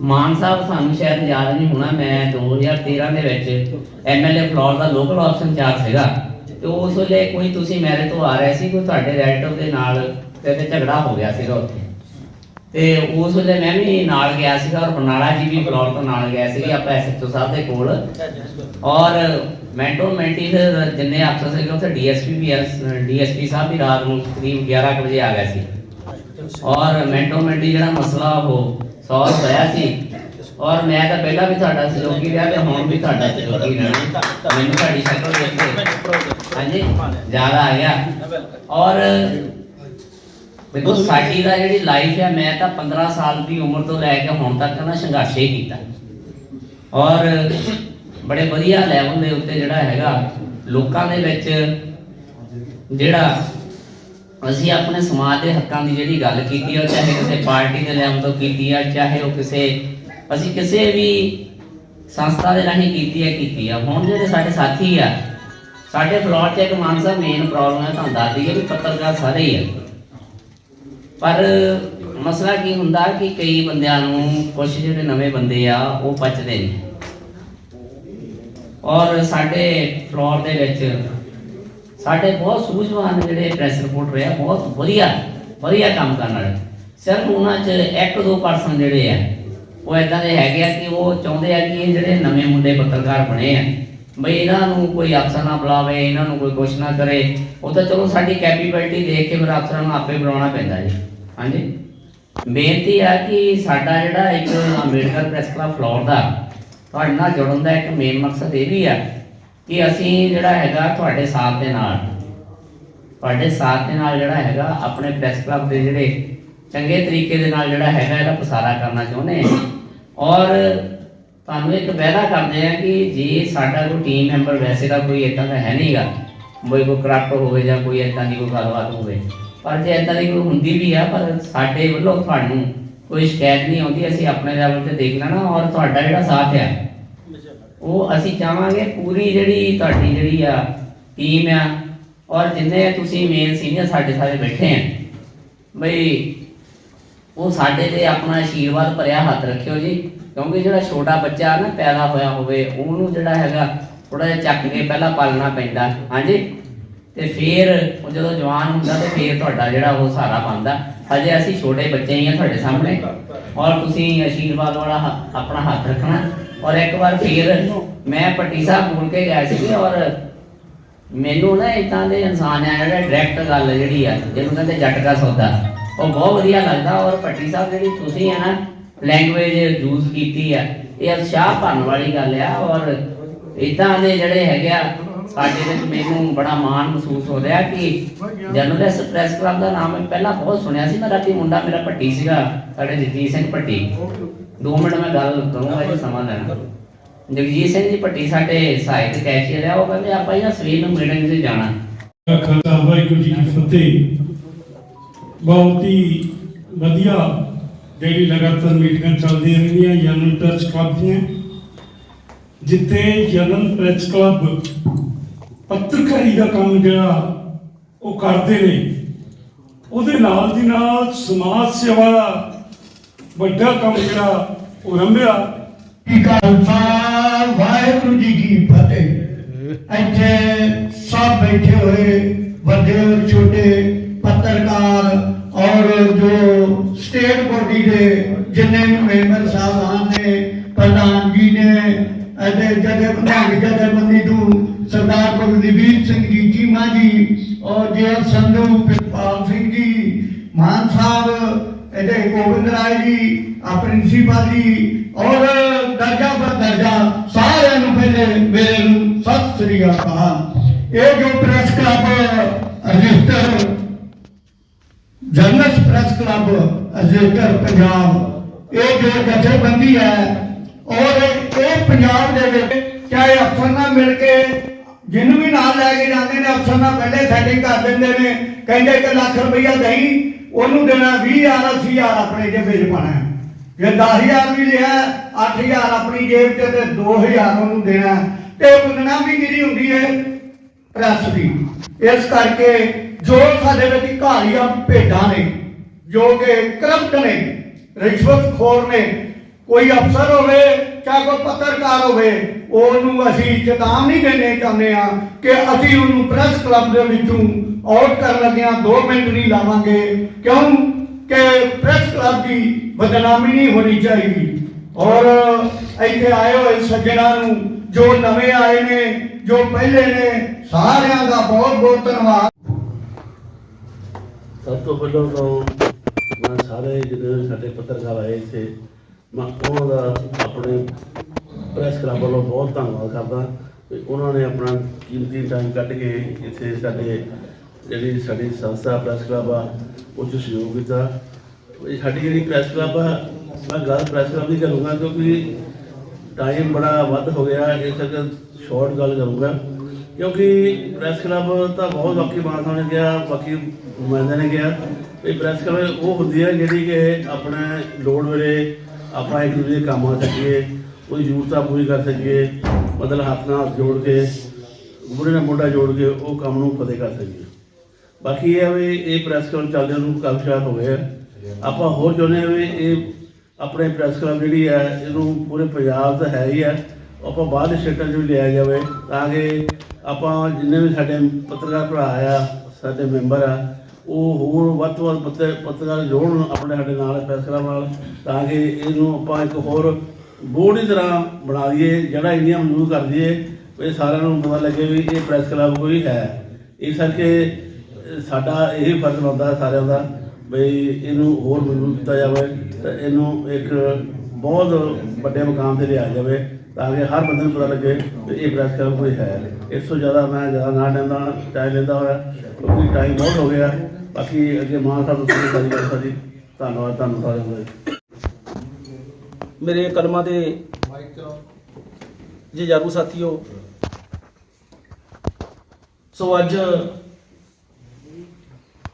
ਮਾਨ ਸਾਹਿਬ ਸਾਨੂੰ ਸ਼ਾਇਦ ਯਾਦ ਨਹੀਂ ਹੋਣਾ, ਮੈਂ 2013 ਦੇ ਵਿੱਚ ਐਮਐਲਏ ਫਲੋਰ ਦਾ ਲੋਕਲ ਆਪਸ਼ਨ ਚਾਰ ਸੀਗਾ। ਤੇ ਉਸ ਵੇਲੇ ਕੋਈ ਤੁਸੀਂ ਮੈਰੇ ਤੋਂ ਆ ਰਹੇ ਸੀ, ਕੋਈ ਤੁਹਾਡੇ ਰਿਲੇਟਿਵ ਦੇ ਨਾਲ ਤੇ ਝਗੜਾ ਹੋ ਗਿਆ ਸੀਗਾ ਉੱਥੇ। ਤੇ ਉਸ ਵੇਲੇ ਮੈਂ ਵੀ ਨਾਲ ਗਿਆ ਸੀਗਾ ਔਰ ਬਰਨਾਲਾ ਜੀ ਵੀ ਫਲੋਰ ਤੋਂ ਨਾਲ ਗਿਆ ਸੀ ਆਪਾਂ ਐਸਐਚਓ ਸਾਹਿਬ ਦੇ ਕੋਲ। ਔਰ ਮੈਂਟੋ ਮੈਂਟੀ ਫਿਰ ਜਿੰਨੇ ਅਫਸਰ ਸੀਗੇ, ਉੱਥੇ ਡੀਐਸਪੀ ਵੀ ਡੀਐਸਪੀ ਸਾਹਿਬ ਵੀ ਰਾਤ ਨੂੰ ਕਰੀਬ 11 ਕੁ ਵਜੇ ਆ ਗਿਆ ਸੀ। ਔਰ ਮੈਂਟੋ ਮੈਂਟੀ ਜਿਹੜਾ ਮਸਲਾ ਉਹ ਸੋਲਵ ਹੋਇਆ ਸੀ ਔਰ ਮੈਂ ਤਾਂ ਪਹਿਲਾਂ ਵੀ ਤੁਹਾਡਾ ਸਹਿਯੋਗੀ ਰਿਹਾ ਤੇ ਹੁਣ ਵੀ ਤੁਹਾਡਾ ਸਹਿਯੋਗੀ ਰਹਿਣਾ ਮੈਨੂੰ ਤੁਹਾਡੀ ਸ਼ਕਲ ਦੇਖ ਕੇ ਹਾਂਜੀ, ਜ਼ਿਆਦਾ ਆ ਗਿਆ। ਔਰ ਦੇਖੋ, ਸਾਡੀ ਦਾ ਜਿਹੜੀ ਲਾਈਫ ਹੈ ਮੈਂ ਤਾਂ 15 ਸਾਲ ਦੀ ਉਮਰ ਤੋਂ ਲੈ ਕੇ ਹੁਣ ਤੱਕ ਨਾ ਸੰਘਰਸ਼ ਹੀ ਕੀਤਾ। ਔਰ ਬੜੇ ਵਧੀਆ ਲੈਵਲ ਦੇ ਉੱਤੇ ਜਿਹੜਾ ਹੈਗਾ, ਲੋਕਾਂ ਦੇ ਵਿੱਚ ਜਿਹੜਾ ਅਸੀਂ ਆਪਣੇ ਸਮਾਜ ਦੇ ਹੱਕਾਂ ਦੀ ਜਿਹੜੀ ਗੱਲ ਕੀਤੀ ਆ ਚਾਹੇ ਕਿਸੇ ਪਾਰਟੀ ਦੇ ਲੈਵਲ ਤੋਂ ਕੀਤੀ ਹੈ ਚਾਹੇ ਉਹ ਕਿਸੇ ਅਸੀਂ ਕਿਸੇ ਵੀ ਸੰਸਥਾ ਦੇ ਰਾਹੀਂ ਕੀਤੀ ਹੈ, ਕੀਤੀ ਆ। ਹੁਣ ਜਿਹੜੇ ਸਾਡੇ ਸਾਥੀ ਆ, ਸਾਡੇ ਫਲੋਰ 'ਚ ਇੱਕ ਮਾਨਸਾ ਮੇਨ ਪ੍ਰੋਬਲਮ ਹੈ, ਤੁਹਾਨੂੰ ਦੱਸਦੀ ਹੈ ਵੀ ਪੱਤਰਕਾਰ ਸਾਰੇ ਹੀ ਆ। ਪਰ ਮਸਲਾ ਕੀ ਹੁੰਦਾ ਕਿ ਕਈ ਬੰਦਿਆਂ ਨੂੰ ਕੁਝ ਜਿਹੜੇ ਨਵੇਂ ਬੰਦੇ ਆ, ਉਹ ਪਚਦੇ ਨੇ ਔਰ ਸਾਡੇ ਫਲੋਰ ਦੇ ਵਿੱਚ ਸਾਡੇ ਬਹੁਤ ਸੂਝਵਾਨ ਜਿਹੜੇ ਪ੍ਰੈਸ ਰਿਪੋਰਟਰ ਆ, ਬਹੁਤ ਵਧੀਆ ਵਧੀਆ ਕੰਮ ਕਰਨ ਵਾਲੇ। ਸਿਰਫ ਉਹਨਾਂ 'ਚ 1-2 ਪਰਸਨ ਜਿਹੜੇ ਆ ਉਹ ਇਦਾਂ ਦੇ ਹੈਗੇ ਆ ਕਿ ਉਹ ਚਾਹੁੰਦੇ ਆ ਕਿ ਇਹ ਜਿਹੜੇ ਨਵੇਂ ਮੁੰਡੇ ਪੱਤਰਕਾਰ ਬਣੇ ਆ, ਬਈ ਇਹਨਾਂ ਨੂੰ ਕੋਈ ਅਫਸਰ ਨਾ ਬੁਲਾਵੇ, ਇਹਨਾਂ ਨੂੰ ਕੋਈ ਕੁਛ ਨਾ ਕਰੇ, ਉਹ ਤਾਂ ਚਲੋ ਸਾਡੀ ਕੈਪੇਬਿਲਿਟੀ ਦੇਖ ਕੇ ਫਿਰ ਅਫਸਰਾਂ ਨੂੰ ਆਪੇ ਬੁਲਾਉਣਾ ਪੈਂਦਾ ਜੀ। ਹਾਂਜੀ? ਬੇਨਤੀ ਆ ਕਿ ਸਾਡਾ ਜਿਹੜਾ ਇੱਕ ਅੰਬੇਡਕਰ ਪ੍ਰੈਸ ਕਲੱਬ ਫਲੋਰ ਦਾ, ਤੁਹਾਡੇ ਨਾਲ ਜੁੜਨ ਦਾ ਇੱਕ ਮੇਨ ਮਕਸਦ ਇਹ ਵੀ ਆ ਕਿ ਅਸੀਂ ਜਿਹੜਾ ਹੈਗਾ ਤੁਹਾਡੇ ਸਾਥ ਦੇ ਨਾਲ, ਤੁਹਾਡੇ ਸਾਥ ਦੇ ਨਾਲ ਜਿਹੜਾ ਹੈਗਾ ਆਪਣੇ ਪ੍ਰੈਸ ਕਲੱਬ ਦੇ ਜਿਹੜੇ ਚੰਗੇ ਤਰੀਕੇ ਦੇ ਨਾਲ ਜਿਹੜਾ ਹੈਗਾ ਇਹਦਾ ਪਸਾਰਾ ਕਰਨਾ ਚਾਹੁੰਦੇ ਹਾਂ। ਔਰ ਤੁਹਾਨੂੰ ਇੱਕ ਵਾਅਦਾ ਕਰਦੇ ਆ ਕਿ ਜੇ ਸਾਡਾ ਕੋਈ ਟੀਮ ਮੈਂਬਰ ਵੈਸੇ ਤਾਂ ਕੋਈ ਇਦਾਂ ਦਾ ਹੈ ਨਹੀਂਗਾ। ਕੋਈ ਕੋਈ ਕਰਪਟ ਹੋਵੇ ਜਾਂ ਕੋਈ ਇਦਾਂ ਦੀ ਕੋਈ ਗੱਲਬਾਤ ਹੋਵੇ। ਪਰ ਜੇ ਇਦਾਂ ਦੀ ਕੋਈ ਹੁੰਦੀ ਵੀ ਆ, ਪਰ ਸਾਡੇ ਵੱਲੋਂ ਤੁਹਾਨੂੰ ਕੋਈ ਸ਼ਿਕਾਇਤ ਨਹੀਂ ਆਉਂਦੀ, ਅਸੀਂ ਆਪਣੇ ਲੈਵਲ ਤੇ ਦੇਖ ਲੈਣਾ ਔਰ ਤੁਹਾਡਾ ਜਿਹੜਾ ਸਾਥ ਆ, ਉਹ ਅਸੀਂ ਚਾਹਾਂਗੇ ਪੂਰੀ ਜਿਹੜੀ ਤੁਹਾਡੀ ਜਿਹੜੀ ਆ ਟੀਮ ਆ, ਔਰ ਜਿੰਨੇ ਤੁਸੀਂ ਮੇਨ ਸੀਨੀਅਰ ਸਾਡੇ ਸਾਰੇ ਬੈਠੇ ਆ। ਬਈ ਉਹ ਸਾਡੇ ਤੇ ਆਪਣਾ ਆਸ਼ੀਰਵਾਦ ਭਰਿਆ ਹੱਥ ਰੱਖਿਓ ਜੀ, ਕਿਉਂਕਿ ਜਿਹੜਾ ਛੋਟਾ ਬੱਚਾ ਨਾ ਪੈਦਾ ਹੋਇਆ ਹੋਵੇ, ਉਹਨੂੰ ਜਿਹੜਾ ਹੈਗਾ ਥੋੜਾ ਜਿਹਾ ਚੱਕ ਕੇ ਪਹਿਲਾਂ ਪਾਲਣਾ ਪੈਂਦਾ, ਹਾਂਜੀ? ਤੇ ਫਿਰ ਉਹ ਜਦੋਂ ਜਵਾਨ ਹੁੰਦਾ ਤੇ ਫਿਰ ਤੁਹਾਡਾ ਜਿਹੜਾ ਉਹ ਸਹਾਰਾ ਬਣਦਾ। ਅਜੇ ਅਸੀਂ ਛੋਟੇ ਬੱਚੇ ਹੀ ਆ ਤੁਹਾਡੇ ਸਾਹਮਣੇ। ਔਰ ਤੁਸੀਂ ਆਸ਼ੀਰਵਾਦ ਵਾਲਾ ਆਪਣਾ ਹੱਥ ਰੱਖਣਾ। ਔਰ ਇੱਕ ਵਾਰ ਫਿਰ ਮੈਂ ਪੱਟੀ ਸਾਹਿਬ ਬੋਲ ਕੇ ਗਿਆ ਸੀ ਔਰ ਮੈਨੂੰ ਨਾ ਇਦਾਂ ਦੇ ਇਨਸਾਨ ਆ ਜਿਹੜਾ ਡਾਇਰੈਕਟ ਗੱਲ ਜਿਹੜੀ ਆ, ਜਿਹਨੂੰ ਕਹਿੰਦੇ ਜੱਟ ਦਾ ਸੌਦਾ। ਉਹ ਬਹੁਤ ਵਧੀਆ ਲੱਗਦਾ ਔਰ ਭੱਟੀ ਸਾਹਿਬ ਜਿਹੜੀ ਤੁਸੀਂ ਆ ਨਾ ਲੈਂਗੁਏਜ ਯੂਜ਼ ਕੀਤੀ ਆ ਇਹ ਉਤਸ਼ਾਹ ਭਰਨ ਵਾਲੀ ਗੱਲ ਆ ਔਰ ਇਦਾਂ ਦੇ ਜਿਹੜੇ ਹੈਗੇ ਆ, ਸਾਡੇ ਵਿੱਚ ਮੈਨੂੰ ਬੜਾ ਮਾਣ ਮਹਿਸੂਸ ਹੋ ਰਿਹਾ ਕਿ ਜਰਨਲਿਸਟ ਪ੍ਰੈਸ ਕਲੱਬ ਦਾ ਨਾਮ ਮੈਂ ਪਹਿਲਾਂ ਬਹੁਤ ਸੁਣਿਆ ਸੀ ਮੇਰਾ ਵੀ ਮੁੰਡਾ ਮੇਰਾ ਭੱਟੀ ਸੀਗਾ, ਸਾਡੇ ਜਗਜੀਤ ਸਿੰਘ ਭੱਟੀ। 2 ਮਿੰਟ ਮੈਂ ਗੱਲ ਕਰੂੰਗਾ ਜੇ ਸਮਾਂ ਦੇਣਾ ਜਗਜੀਤ ਸਿੰਘ ਜੀ ਭੱਟੀ ਸਾਡੇ ਸਹਾਇਕ ਕੈਸ਼ੀਅਰ ਆ, ਉਹ ਕਹਿੰਦੇ ਆਪਾਂ ਇਹਨਾਂ ਸਵੇਰ ਨੂੰ ਮੀਟਿੰਗ 'ਤੇ ਜਾਣਾ। ਖਾਲਸਾ ਵਾਹਿਗੁਰੂ ਜੀ ਕੀ ਫਤਿਹ। ਬਹੁਤ ਹੀ ਵਧੀਆ ਜਿਹੜੀ ਲਗਾਤਾਰ ਮੀਟਿੰਗਾਂ ਚੱਲਦੀਆਂ ਰਹਿੰਦੀਆਂ ਜਨਰਲ ਪ੍ਰੈਸ ਕਲੱਬ ਦੀਆਂ। ਜਿੱਥੇ ਜਨਰਲ ਪ੍ਰੈਸ ਕਲੱਬ ਪੱਤਰਕਾਰੀ ਦਾ ਕੰਮ ਜਿਹੜਾ ਉਹ ਕਰਦੇ ਨੇ, ਉਹਦੇ ਨਾਲ ਦੀ ਨਾਲ ਸਮਾਜ ਸੇਵਾ ਦਾ ਵੱਡਾ ਕੰਮ ਜਿਹੜਾ ਉਹ ਰੰਭਿਆ। ਕੀ ਖਾਲਸਾ ਵਾਹਿਗੁਰੂ ਜੀ ਕੀ ਫਤਿਹ। ਇੱਥੇ ਸਭ ਬੈਠੇ ਹੋਏ, ਵੱਡੇ ਛੋਟੇ ਪੱਤਰਕਾਰ ਔਰ ਜੋ ਸਟੇਟ ਬੋਡੀ ਦੇ ਜਿੰਨੇ ਵੀ ਮੈਂਬਰ ਸਾਹਿਬਾਨ ਨੇ, ਪ੍ਰਧਾਨ ਜੀ ਨੇ, ਅਤੇ ਜਥੇ ਪ੍ਰਧਾਨ ਜਥੇਬੰਦੀ ਤੋਂ, ਸਰਦਾਰ ਬਲਦੀਵੀਰ ਸਿੰਘ ਜੀ, ਚੀਮਾ ਜੀ, ਔਰ ਜੇ ਸੰਧੂ ਪ੍ਰਿਤਪਾਲ ਸਿੰਘ ਜੀ, ਮਾਨ ਸਾਹਿਬ ਇਹਦੇ ਗੋਬਿੰਦ ਰਾਏ ਜੀ ਆ ਪ੍ਰਿੰਸੀਪਲ ਜੀ, ਔਰ ਦਰਜਾ ਪਰ ਦਰਜਾ ਸਾਰਿਆਂ ਨੂੰ ਪਹਿਲੇ ਮੇਰੇ ਨੂੰ ਸਤਿ ਸ੍ਰੀ ਅਕਾਲ। ਇਹ ਜੋ press club register journalist press club register Punjab, ਇਹ ਜੋ ਜਥੇਬੰਦੀ ਹੈ, ਔਰ ਇਹ ਪੰਜਾਬ ਦੇ ਵਿੱਚ ਚਾਹੇ ਅਫਸਰ ਨਾਲ ਮਿਲ ਕੇ ਜਿਹਨੂੰ ਵੀ ਨਾਲ ਲੈ ਕੇ ਜਾਂਦੇ ਨੇ, ਅਫਸਰ ਨਾਲ ਪਹਿਲੇ ਸੈਟਿੰਗ ਕਰ ਦਿੰਦੇ ਨੇ, ਕਹਿੰਦੇ ਕਿ ਲੱਖ ਰੁਪਈਆ ਦੇਈ, ਉਹਨੂੰ ਦੇਣਾ 20000 80000 ਆਪਣੇ ਜੇਬੇ 'ਚ ਪਾਣਾ ਹੈ। ਜੇ 10000 ਵੀ ਲਿਆ 8000 ਆਪਣੀ ਜੇਬ 'ਚ ਤੇ 2000 ਉਹਨੂੰ ਦੇਣਾ ਤੇ ਬਦਨਾਮੀ ਜਿਹੜੀ ਹੁੰਦੀ ਹੈ? ਪ੍ਰੈਸ ਦੀ। ਇਸ ਕਰਕੇ ਜੋ ਸਾਡੇ ਵਿੱਚ ਘਾਲੀਆਂ ਭੇਡਾਂ ਨੇ, ਜੋ ਕਿ ਕਰਪਟ ਨੇ, ਰਿਸ਼ਵਤਖੋਰ ਨੇ, ਕੋਈ ਅਫਸਰ ਹੋਵੇ ਚਾਹੇ ਕੋਈ ਪੱਤਰਕਾਰ ਹੋਵੇ, ਉਹਨੂੰ ਅਸੀਂ ਚੇਤਾਵਨੀ ਦੇਣੇ ਚਾਹੁੰਦੇ ਆ ਕਿ ਅਸੀਂ ਉਹਨੂੰ ਪ੍ਰੈਸ ਕਲੱਬ ਦੇ ਵਿੱਚੋਂ ਆਊਟ ਕਰਨ ਲੱਗਿਆਂ 2 ਮਿੰਟ ਨਹੀਂ ਲਾਵਾਂਗੇ। ਕਿਉਂ? ਕਿ ਪ੍ਰੈਸ ਕਲੱਬ ਦੀ ਬਦਨਾਮੀ ਨਹੀਂ ਹੋਣੀ ਚਾਹੀਦੀ। ਔਰ ਇੱਥੇ ਆਏ ਹੋਏ ਸੱਜਣਾਂ ਨੂੰ ਜੋ ਨਵੇਂ ਆਏ ਨੇ, ਜੋ ਪਹਿਲੇ ਨੇ, ਸਾਰਿਆਂ ਦਾ ਬਹੁਤ ਬਹੁਤ ਧੰਨਵਾਦ। ਸਭ ਤੋਂ ਪਹਿਲਾਂ ਤਾਂ ਮੈਂ ਸਾਰੇ ਜਿਹੜੇ ਸਾਡੇ ਪੱਤਰਕਾਰ ਆਏ ਇੱਥੇ, ਮੈਂ ਉਹਨਾਂ ਦਾ ਆਪਣੇ ਪ੍ਰੈਸ ਕਲੱਬ ਵੱਲੋਂ ਬਹੁਤ ਧੰਨਵਾਦ ਕਰਦਾ ਵੀ ਉਹਨਾਂ ਨੇ ਆਪਣਾ ਕੀਮਤੀ ਟਾਈਮ ਕੱਢ ਕੇ ਇੱਥੇ ਸਾਡੇ ਜਿਹੜੀ ਸਾਡੀ ਸੰਸਥਾ ਪ੍ਰੈਸ ਕਲੱਬ ਆ, ਉਹ 'ਚ ਸਹਿਯੋਗ ਕੀਤਾ ਇਹ ਸਾਡੀ ਜਿਹੜੀ ਪ੍ਰੈਸ ਕਲੱਬ ਆ, ਮੈਂ ਗੱਲ ਪ੍ਰੈਸ ਕਲੱਬ ਦੀ ਕਰੂੰਗਾ ਕਿਉਂਕਿ ਟਾਈਮ ਬੜਾ ਵੱਧ ਹੋ ਗਿਆ ਇਸ ਕਰਕੇ ਸ਼ਾਰਟ ਗੱਲ ਕਰੂੰਗਾ। ਕਿਉਂਕਿ ਪ੍ਰੈਸ ਕਲੱਬ ਤਾਂ ਬਹੁਤ ਬਾਕੀ ਬਾਤ ਨੇ ਕਿਹਾ ਬਾਕੀ ਨੁਮਾਇੰਦਿਆਂ ਨੇ ਕਿਹਾ ਵੀ ਪ੍ਰੈਸ ਕਲੱਬ ਉਹ ਹੁੰਦੀ ਹੈ ਜਿਹੜੀ ਕਿ ਆਪਣੇ ਲੋੜ ਵੇਲੇ ਆਪਾਂ ਇੱਕ ਦੂਜੇ ਦੇ ਕੰਮ ਆ ਸਕੀਏ, ਉਹਦੀ ਜ਼ਰੂਰਤਾਂ ਪੂਰੀ ਕਰ ਸਕੀਏ, ਮਤਲਬ ਹੱਥ ਨਾਲ ਹੱਥ ਜੋੜ ਕੇ ਮੋਢੇ ਨਾਲ ਮੋਢਾ ਜੋੜ ਕੇ ਉਹ ਕੰਮ ਨੂੰ ਫਤਿਹ ਕਰ ਸਕੀਏ। ਬਾਕੀ ਇਹ ਹੈ ਵੀ ਇਹ ਪ੍ਰੈਸ ਕਲੱਬ ਚੱਲਦੇ ਨੂੰ ਕਾਫੀ ਸਾਲ ਹੋ ਗਏ ਆ ਆਪਾਂ ਹੋਰ ਚਾਹੁੰਦੇ ਹਾਂ ਵੀ ਇਹ ਆਪਣੇ ਪ੍ਰੈਸ ਕਲੱਬ ਜਿਹੜੀ ਹੈ, ਇਹਨੂੰ ਪੂਰੇ ਪੰਜਾਬ ਦਾ ਹੈ ਹੀ ਹੈ। ਆਪਾਂ ਬਾਹਰਲੇ ਸਟੇਟਾਂ 'ਚ ਵੀ ਲਿਆ ਜਾਵੇ ਤਾਂ ਕਿ ਆਪਾਂ ਜਿੰਨੇ ਵੀ ਸਾਡੇ ਪੱਤਰਕਾਰ ਭਰਾ ਆ, ਸਾਡੇ ਮੈਂਬਰ ਆ, ਉਹ ਹੋਰ ਵੱਧ ਤੋਂ ਵੱਧ ਪੱਤਰ, ਪੱਤਰਕਾਰ ਜੋੜਨ ਆਪਣੇ ਸਾਡੇ ਨਾਲ ਪ੍ਰੈਸ ਕਲੱਬ ਨਾਲ, ਤਾਂ ਕਿ ਇਹਨੂੰ ਆਪਾਂ ਇੱਕ ਹੋਰ ਬੋਰਡ ਦੀ ਤਰ੍ਹਾਂ ਬਣਾ ਦਈਏ, ਜਿਹੜਾ ਇੰਡੀਆ ਮਨਜ਼ੂਰ ਕਰ ਦਈਏ, ਵੀ ਸਾਰਿਆਂ ਨੂੰ ਪਤਾ ਲੱਗੇ ਵੀ ਇਹ ਪ੍ਰੈਸ ਕਲੱਬ ਕੋਈ ਹੈ। ਇਸ ਕਰਕੇ ਸਾਡਾ ਇਹ ਫਰਜ਼ ਬਣਦਾ ਸਾਰਿਆਂ ਦਾ ਵੀ ਇਹਨੂੰ ਹੋਰ ਮਜ਼ਬੂਤ ਕੀਤਾ ਜਾਵੇ ਤੇ ਇਹਨੂੰ ਇੱਕ ਬਹੁਤ ਵੱਡੇ ਮੁਕਾਮ ਤੇ ਲਿਆ ਜਾਵੇ। ਤਾਂ ਕਿ ਹਰ ਬੰਦੇ ਨੂੰ ਪਤਾ ਲੱਗੇ ਕਿ ਇਹ ਪ੍ਰੈਸ ਕਲੱਬ ਕੋਈ ਹੈ ਇਸ ਤੋਂ ਜ਼ਿਆਦਾ ਮੈਂ ਜ਼ਿਆਦਾ ਨਾ ਲੈਂਦਾ ਟਾਈਮ ਲੈਂਦਾ ਹੋਇਆ, ਕਿਉਂਕਿ ਟਾਈਮ ਬਹੁਤ ਹੋ ਗਿਆ। ਬਾਕੀ ਅੱਗੇ ਮਾਨ ਸਾਹਿਬ ਤੁਸੀਂ ਸਾਰੀ ਗੱਲ ਸਾਡੀ। ਧੰਨਵਾਦ ਤੁਹਾਨੂੰ ਸਾਰਿਆਂ ਦਾ। ਮੇਰੇ ਕਲਮਾਂ ਦੇ ਜੀ ਯਾਰੂ ਸਾਥੀਓ, ਸੋ ਅੱਜ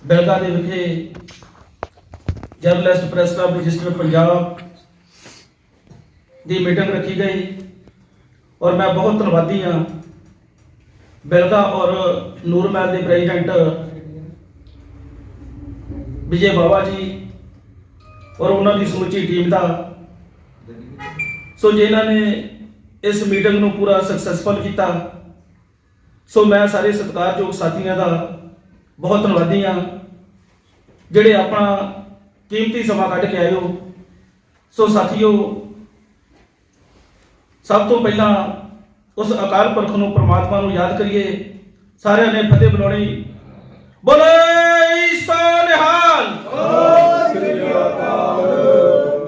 ਬੈਲਗਾ ਦੇ ਵਿਖੇ journalist press club register Punjab ਦੀ ਮੀਟਿੰਗ ਰੱਖੀ ਗਈ। ਔਰ ਮੈਂ ਬਹੁਤ ਧੰਨਵਾਦੀ ਹਾਂ ਬਿਰਦਾ ਔਰ ਨੂਰਮਹਿਲ ਦੇ ਪ੍ਰੈਜ਼ੀਡੈਂਟ ਵਿਜੇ ਬਾਵਾ ਜੀ ਔਰ ਉਹਨਾਂ ਦੀ ਸਮੁੱਚੀ ਟੀਮ ਦਾ। ਸੋ ਜਿਨ੍ਹਾਂ ਨੇ ਇਸ ਮੀਟਿੰਗ ਨੂੰ ਪੂਰਾ ਸਕਸੈਸਫੁਲ ਕੀਤਾ, ਸੋ ਮੈਂ ਸਾਰੇ ਸਤਿਕਾਰਯੋਗ ਸਾਥੀਆਂ ਦਾ ਬਹੁਤ ਧੰਨਵਾਦੀ ਹਾਂ, ਜਿਹੜੇ ਆਪਣਾ ਕੀਮਤੀ ਸਮਾਂ ਕੱਢ ਕੇ ਆਏ ਹੋ। ਸੋ ਸਾਥੀਓ ਸਭ ਤੋਂ ਪਹਿਲਾਂ ਉਸ ਅਕਾਲ ਪੁਰਖ ਨੂੰ ਪ੍ਰਮਾਤਮਾ ਨੂੰ ਯਾਦ ਕਰੀਏ। ਸਾਰਿਆਂ ਨੇ ਫਤਿਹ ਬੁਲਾਉਣੀ ਬੋਲੇ ਸੋਨਿਹਾਲ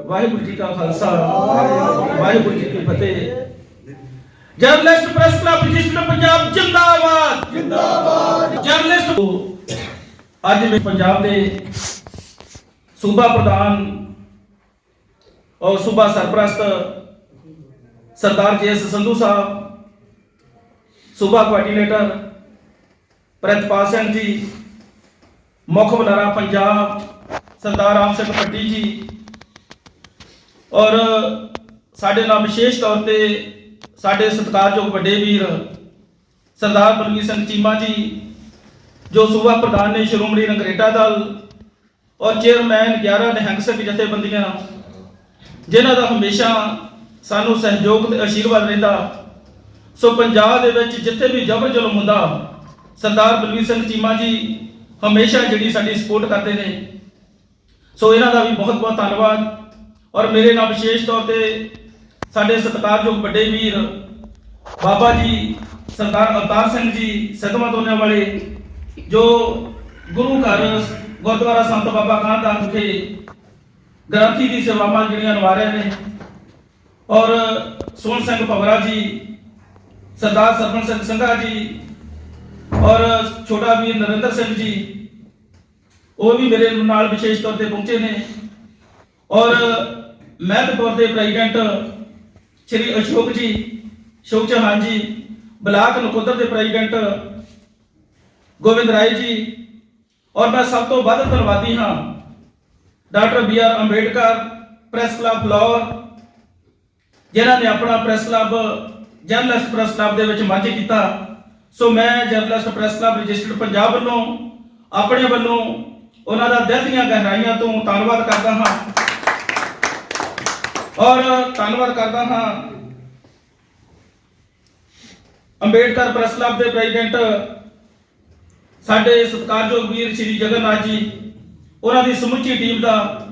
ਵਾਹਿਗੁਰੂ ਜੀ ਕਾ ਖਾਲਸਾ। ਵਾਹਿਗੁਰੂ ਜੀ ਕੀ ਫਤਿਹ। Journalist press club register Punjab ਜਿੰਦਾਬਾਦ। ਜਿੰਦਾਬਾਦ। ਜਰਨਲਿਸਟ ਅੱਜ ਮੈਂ ਪੰਜਾਬ ਦੇ ਸੂਬਾ ਪ੍ਰਧਾਨ ਔਰ ਸੂਬਾ ਸਰਪ੍ਰਸਤ ਸਰਦਾਰ ਜੀ ਐਸ ਸੰਧੂ ਸਾਹਿਬ, ਸੂਬਾ ਕੋਆਰਡੀਨੇਟਰ ਪ੍ਰਿਤਪਾਲ ਸਿੰਘ ਜੀ, ਮੁੱਖ ਬੁਲਾਰਾ ਪੰਜਾਬ, ਸਰਦਾਰ ਰਾਮ ਸਿੰਘ ਪੱਟੀ ਜੀ ਔਰ ਸਾਡੇ ਨਾਲ ਵਿਸ਼ੇਸ਼ ਤੌਰ ਤੇ ਸਾਡੇ ਸਤਿਕਾਰਯੋਗ ਵੱਡੇ ਵੀਰ ਸਰਦਾਰ ਬਲਵੀਰ ਸਿੰਘ ਚੀਮਾ ਜੀ, ਜੋ ਸੂਬਾ ਪ੍ਰਧਾਨ ਨੇ ਸ਼੍ਰੋਮਣੀ ਨਗਰੇਟਾ ਦਲ ਔਰ ਚੇਅਰਮੈਨ 11 ਨਿਹੰਗ ਸਿੰਘ ਜਥੇਬੰਦੀਆਂ, ਜਿਨ੍ਹਾਂ ਦਾ ਹਮੇਸ਼ਾ ਸਾਨੂੰ ਸਹਿਯੋਗ ਤੇ ਆਸ਼ੀਰਵਾਦ ਰਹਿੰਦਾ। ਸੋ ਪੰਜਾਬ ਦੇ ਵਿੱਚ ਜਿੱਥੇ ਵੀ ਜ਼ਬਰ ਜ਼ੁਲਮ ਹੁੰਦਾ, ਸਰਦਾਰ ਬਲਵੀਰ ਸਿੰਘ ਚੀਮਾ ਜੀ ਹਮੇਸ਼ਾ ਜਿਹੜੀ ਸਾਡੀ ਸਪੋਰਟ ਕਰਦੇ ਨੇ। ਸੋ ਇਹਨਾਂ ਦਾ ਵੀ ਬਹੁਤ ਬਹੁਤ ਧੰਨਵਾਦ। ਔਰ ਮੇਰੇ ਨਾਲ ਵਿਸ਼ੇਸ਼ ਤੌਰ ਤੇ ਸਾਡੇ ਸਤਿਕਾਰਯੋਗ ਵੱਡੇ ਵੀਰ ਬਾਬਾ ਜੀ, ਸਰਦਾਰ ਅਵਤਾਰ ਸਿੰਘ ਜੀ, ਸਦਮਾ ਦੋਨੇ ਵਾਲੇ, ਜੋ ਗੁਰੂ ਘਰ ਗੁਰਦੁਆਰਾ ਸੰਤ ਬਾਬਾ ਕਾਹਨ ਵਿਖੇ ਗ੍ਰੰਥੀ ਦੀ ਸੇਵਾਵਾਂ ਜਿਹੜੀਆਂ ਨਿਭਾ ਰਹੇ ਨੇ। ਔਰ ਸੋਹਣ ਸਿੰਘ ਭਵਰਾ ਜੀ, ਸਰਦਾਰ ਸਰਪੰਚ ਸਿੰਘ ਸੰਘਾ ਜੀ, ਔਰ ਛੋਟਾ ਵੀਰ ਨਰਿੰਦਰ ਸਿੰਘ ਜੀ, ਉਹ ਵੀ ਮੇਰੇ ਨਾਲ ਵਿਸ਼ੇਸ਼ ਤੌਰ ਤੇ ਪਹੁੰਚੇ ਨੇ। ਔਰ ਮਹਿਤਪੁਰ ਦੇ ਪ੍ਰੈਜ਼ੀਡੈਂਟ ਸ਼੍ਰੀ ਅਸ਼ੋਕ ਜੀ ਸ਼ੋਕ ਚੌਹਾਨ ਜੀ, ਬਲਾਕ ਨਕੋਦਰ ਦੇ ਪ੍ਰੈਜ਼ੀਡੈਂਟ ਗੋਬਿੰਦ ਰਾਏ ਜੀ, ਔਰ ਮੈਂ ਸਭ ਤੋਂ ਵੱਧ ਧੰਨਵਾਦੀ ਹਾਂ doctor B R Ambedkar, press club Phillaur ਜਿਨ੍ਹਾਂ ਨੇ ਆਪਣਾ press club, journalist press club ਦੇ ਵਿੱਚ ਮੰਚ ਕੀਤਾ। ਸੋ ਮੈਂ journalist press club registered Punjab ਵੱਲੋਂ, ਆਪਣੇ ਵੱਲੋਂ ਉਹਨਾਂ ਦਾ ਦਿਲ ਦੀਆਂ ਗਹਿਰਾਈਆਂ ਤੋਂ ਧੰਨਵਾਦ ਕਰਦਾ ਹਾਂ। ਔਰ ਧੰਨਵਾਦ ਕਰਦਾ ਹਾਂ ਅੰਬੇਡਕਰ ਪ੍ਰੈਸ ਕਲੱਬ ਦੇ ਪ੍ਰੈਜ਼ੀਡੈਂਟ ਸਾਡੇ ਸਤਿਕਾਰਯੋਗ ਵੀਰ ਸ਼੍ਰੀ ਜਗਨਨਾਥ ਜੀ, ਉਹਨਾਂ ਦੀ ਸਮੁੱਚੀ ਟੀਮ ਦਾ,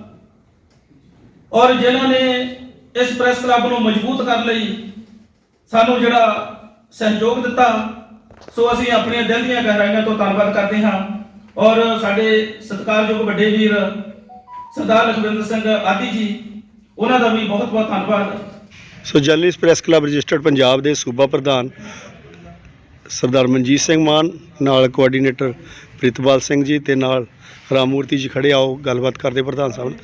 ਔਰ ਜਿਨ੍ਹਾਂ ਨੇ ਇਸ ਪ੍ਰੈਸ ਕਲੱਬ ਨੂੰ ਮਜ਼ਬੂਤ ਕਰਨ ਲਈ ਸਾਨੂੰ ਜਿਹੜਾ ਸਹਿਯੋਗ ਦਿੱਤਾ, ਸੋ ਅਸੀਂ ਆਪਣੀਆਂ ਦਿਲ ਦੀਆਂ ਗਹਿਰਾਈਆਂ ਤੋਂ ਧੰਨਵਾਦ ਕਰਦੇ ਹਾਂ। ਔਰ ਸਾਡੇ ਸਤਿਕਾਰਯੋਗ ਵੱਡੇ ਵੀਰ ਸਰਦਾਰ ਲਖਵਿੰਦਰ ਸਿੰਘ ਆਦੀ ਜੀ, ਉਹਨਾਂ ਦਾ ਵੀ ਬਹੁਤ ਬਹੁਤ ਧੰਨਵਾਦ। ਸੋ journalist press club registered Punjab ਦੇ ਸੂਬਾ ਪ੍ਰਧਾਨ ਸਰਦਾਰ ਮਨਜੀਤ ਸਿੰਘ ਮਾਨ, ਨਾਲ ਕੋਆਰਡੀਨੇਟਰ ਪ੍ਰਿਤਪਾਲ ਸਿੰਘ ਜੀ ਤੇ ਨਾਲ ਰਾਮਮੂਰਤੀ ਜੀ ਖੜੇ ਆਓ ਗੱਲਬਾਤ ਕਰਦੇ ਪ੍ਰਧਾਨ ਸਾਹਿਬ ਨਾਲ।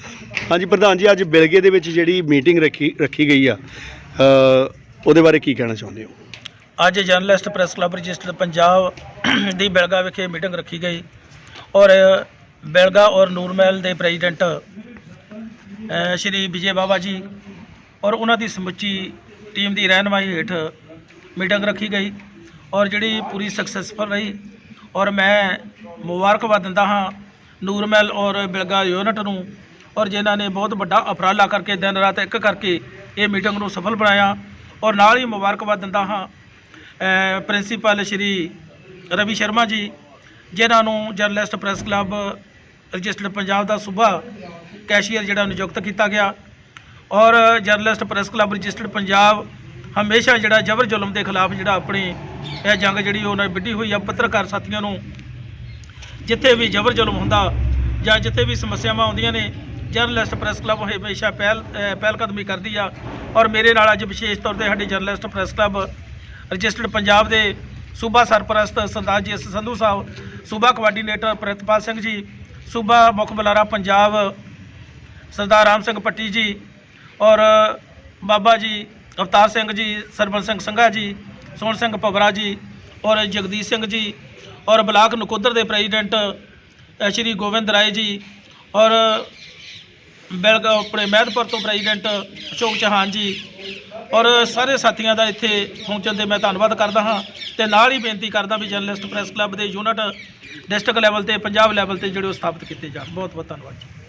ਹਾਂਜੀ, ਪ੍ਰਧਾਨ ਜੀ, ਅੱਜ ਬਿਲਗੇ ਦੇ ਵਿੱਚ ਜਿਹੜੀ ਮੀਟਿੰਗ ਰੱਖੀ ਰੱਖੀ ਗਈ ਆ ਉਹਦੇ ਬਾਰੇ ਕੀ ਕਹਿਣਾ ਚਾਹੁੰਦੇ ਹੋ ਅੱਜ journalist, press club register Punjab ਦੀ ਬੈਲਗਾ ਵਿਖੇ ਮੀਟਿੰਗ ਰੱਖੀ ਗਈ ਔਰ ਬੈਲਗਾ ਔਰ ਨੂਰਮਹਿਲ ਦੇ ਪ੍ਰੈਜ਼ੀਡੈਂਟ ਸ਼੍ਰੀ ਵਿਜੇ ਬਾਬਾ ਜੀ ਔਰ ਉਹਨਾਂ ਦੀ ਸਮੁੱਚੀ ਟੀਮ ਦੀ ਰਹਿਨਮਾਈ ਹੇਠ ਮੀਟਿੰਗ ਰੱਖੀ ਗਈ ਔਰ ਜਿਹੜੀ ਪੂਰੀ ਸਕਸੈਸਫੁਲ ਰਹੀ ਔਰ ਮੈਂ ਮੁਬਾਰਕਬਾਦ ਦਿੰਦਾ ਹਾਂ ਨੂਰਮਹਿਲ ਔਰ ਬਿਲਗਾ ਯੂਨਿਟ ਨੂੰ ਔਰ ਜਿਨ੍ਹਾਂ ਨੇ ਬਹੁਤ ਵੱਡਾ ਉਪਰਾਲਾ ਕਰਕੇ ਦਿਨ ਰਾਤ ਇੱਕ ਕਰਕੇ ਇਹ ਮੀਟਿੰਗ ਨੂੰ ਸਫਲ ਬਣਾਇਆ ਔਰ ਨਾਲ ਹੀ ਮੁਬਾਰਕਬਾਦ ਦਿੰਦਾ ਹਾਂ ਪ੍ਰਿੰਸੀਪਲ ਸ਼੍ਰੀ ਰਵੀ ਸ਼ਰਮਾ ਜੀ, ਜਿਨ੍ਹਾਂ ਨੂੰ journalist press club registered Punjab ਦਾ ਸੂਬਾ ਕੈਸ਼ੀਅਰ ਜਿਹੜਾ ਨਿਯੁਕਤ ਕੀਤਾ ਗਿਆ ਔਰ journalist press club registered Punjab ਹਮੇਸ਼ਾ ਜਿਹੜਾ ਜਬਰ ਜ਼ੁਲਮ ਦੇ ਖਿਲਾਫ ਜਿਹੜਾ ਆਪਣੀ ਇਹ ਜੰਗ ਜਿਹੜੀ ਉਹਨਾਂ ਨੇ ਵਿੱਢੀ ਹੋਈ ਆ ਪੱਤਰਕਾਰ ਸਾਥੀਆਂ ਨੂੰ। ਜਿੱਥੇ ਵੀ ਜਬਰ ਜ਼ੁਲਮ ਹੁੰਦਾ ਜਾਂ ਜਿੱਥੇ ਵੀ ਸਮੱਸਿਆਵਾਂ ਆਉਂਦੀਆਂ ਨੇ ਜਰਨਲਿਸਟ ਪ੍ਰੈਸ ਕਲੱਬ ਹਮੇਸ਼ਾ ਪਹਿਲ ਅ, ਪਹਿਲ ਕਦਮੀ ਕਰਦੀ ਆ। ਔਰ ਮੇਰੇ ਨਾਲ ਅੱਜ ਵਿਸ਼ੇਸ਼ ਤੌਰ ਤੇ ਸਾਡੇ journalist press club registered Punjab ਦੇ ਸੂਬਾ ਸਰਪ੍ਰਸਤ ਸਰਦਾਰ ਜੀ ਐਸ ਸੰਧੂ ਸਾਹਿਬ ਸੂਬਾ ਕੋਆਰਡੀਨੇਟਰ ਪ੍ਰਿਤਪਾਲ ਸਿੰਘ ਜੀ ਸੂਬਾ ਮੁੱਖ ਬੁਲਾਰਾ ਪੰਜਾਬ ਸਰਦਾਰ ਰਾਮ ਸਿੰਘ ਪੱਟੀ ਜੀ ਔਰ ਬਾਬਾ ਜੀ ਅਵਤਾਰ ਸਿੰਘ ਜੀ ਸਰਬਨ ਸਿੰਘ ਸੰਘਾ ਜੀ ਸੋਹਣ ਸਿੰਘ ਪਵਰਾ ਜੀ ਔਰ ਜਗਦੀਸ਼ ਸਿੰਘ ਜੀ ਔਰ ਬਲਾਕ ਨਕੋਦਰ ਦੇ ਪ੍ਰੈਜ਼ੀਡੈਂਟ ਸ਼੍ਰੀ ਗੋਬਿੰਦ ਰਾਏ ਜੀ ਔਰ ਬੈਲਗਾ ਆਪਣੇ ਮਹਿਦਪੁਰ ਤੋਂ ਪ੍ਰੈਜ਼ੀਡੈਂਟ ਅਸ਼ੋਕ ਚੌਹਾਨ ਜੀ ਔਰ ਸਾਰੇ ਸਾਥੀਆਂ ਦਾ ਇੱਥੇ ਪਹੁੰਚਣ ਦੇ ਮੈਂ ਧੰਨਵਾਦ ਕਰਦਾ ਹਾਂ ਤੇ ਨਾਲ ਹੀ ਬੇਨਤੀ ਕਰਦਾ ਵੀ ਜਰਨਲਿਸਟ ਪ੍ਰੈਸ ਕਲੱਬ ਦੇ ਯੂਨਿਟ ਡਿਸਟ੍ਰਿਕਟ ਲੈਵਲ ਤੇ, ਪੰਜਾਬ ਲੈਵਲ ਤੇ ਜਿਹੜੇ ਉਹ ਸਥਾਪਿਤ ਕੀਤੇ ਜਾਣ। ਬਹੁਤ ਬਹੁਤ ਧੰਨਵਾਦ ਜੀ।